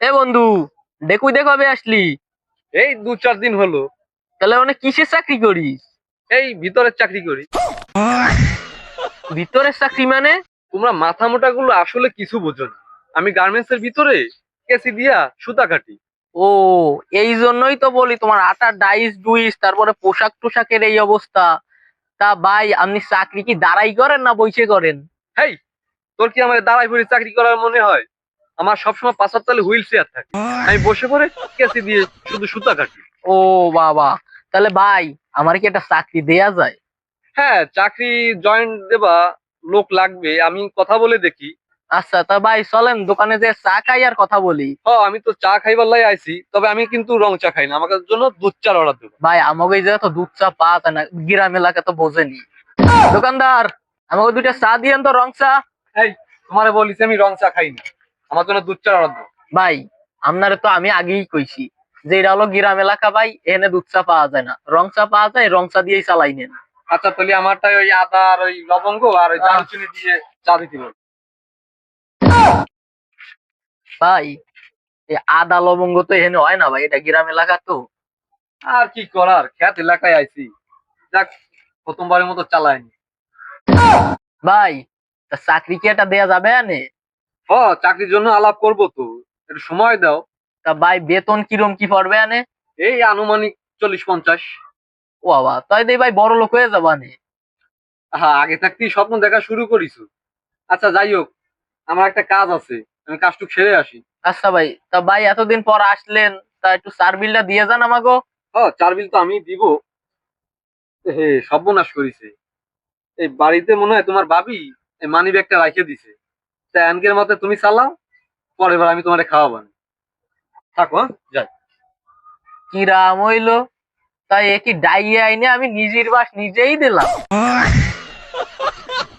এ বন্ধু দেখুই দেখবে আসলি। এই দু চার দিন হলো। তাহলে অনেক কিসের চাকরি করিস? এই ভিতরের চাকরি করি। ভিতরের চাকরি মানে? তোমরা মাথা মোটা গুলো আসলে কিছু বোঝো না। আমি গার্মেন্টস এর ভিতরে কেসি দিয়া সুতা কাটি। ও এই জন্যই তো বলি তোমার আটা ডাইস ডুইস তারপরে পোশাক টোশাকের এই অবস্থা। তা ভাই আপনি চাকরি কি দাঁড়াই করেন না বইসে করেন? হেই তোর কি আমার দাঁড়াই পড়ে চাকরি করার মনে হয়? আমার সবসময় পাঁচার তালে হুইল চেয়ার থাকে। আমি বসে পড়ে কেসি দিয়ে শুধু সুতা কাটি। ও বাবা তাহলে ভাই আমার কি একটা চাকরি দেয়া যায়? হ্যাঁ চাকরি জয়েন্ট দেবা লোক লাগবে আমি কথা বলে দেখি। আচ্ছা তা ভাই চলেন দোকানে যে চা খাই আর কথা বলি। হ আমি তো চা খাইবার লাই আইছি তবে আমি কিন্তু রং চা খাই না আমার জন্য দুধ চা অর্ডার দেবো। ভাই আমাকে এই জায়গায় তো দুধ চা পাওয়া যায় না গ্রাম এলাকা তো বোঝেনি। দোকানদার আমাকে দুইটা চা দিয়েন তো রং চা। এই তোমারে বলিস আমি রং চা খাই না। আমার জন্য দুধ চার অর্ডার ভাই আপনারে তো আমি আগেই কইছি যে এটা হলো গ্রাম এলাকা ভাই এখানে দুধ চা পাওয়া যায় না। রং চা পাওয়া যায় রং চা দিয়েই চালাই নেন। আচ্ছা তাহলে আমারটা ওই আদা আর ওই লবঙ্গ আর ওই দারুচিনি দিয়ে চা দিতে বল ভাই এই আদা লবঙ্গ তো এখানে হয় না ভাই এটা গ্রাম এলাকা তো। আর কি করার খ্যাত এলাকায় আইছি। যাক প্রথমবারের মতো চালায়নি ভাই চাকরি কি এটা দেয়া যাবে আনে হ চাকরির জন্য আলাপ করব তো। একটু সময় দাও। তা ভাই বেতন কিরম কি পড়বে আনে? এই আনুমানিক চল্লিশ পঞ্চাশ। ও বাবা তাই দে ভাই বড় লোক হয়ে যাবা নে হ্যাঁ আগে থাকতেই স্বপ্ন দেখা শুরু করিছো। আচ্ছা যাই হোক আমার একটা কাজ আছে আমি কাজটুক সেরে আসি। আচ্ছা ভাই তা ভাই এতদিন পর আসলেন তা একটু সার বিলটা দিয়ে যান আমাকে হ চার বিল তো আমি দিব। হে সর্বনাশ করিছে। এই বাড়িতে মনে হয় তোমার ভাবি এই মানি ব্যাগটা রাখে দিছে। তা অ্যানকের মতে তুমি চালাও, পরের বার আমি তোমারে খাওয়াবো না। থাকো যাই। কি রাম হইল, তাই একই ডাইয়ে আইনে আমি নিজের বাস নিজেই দিলাম।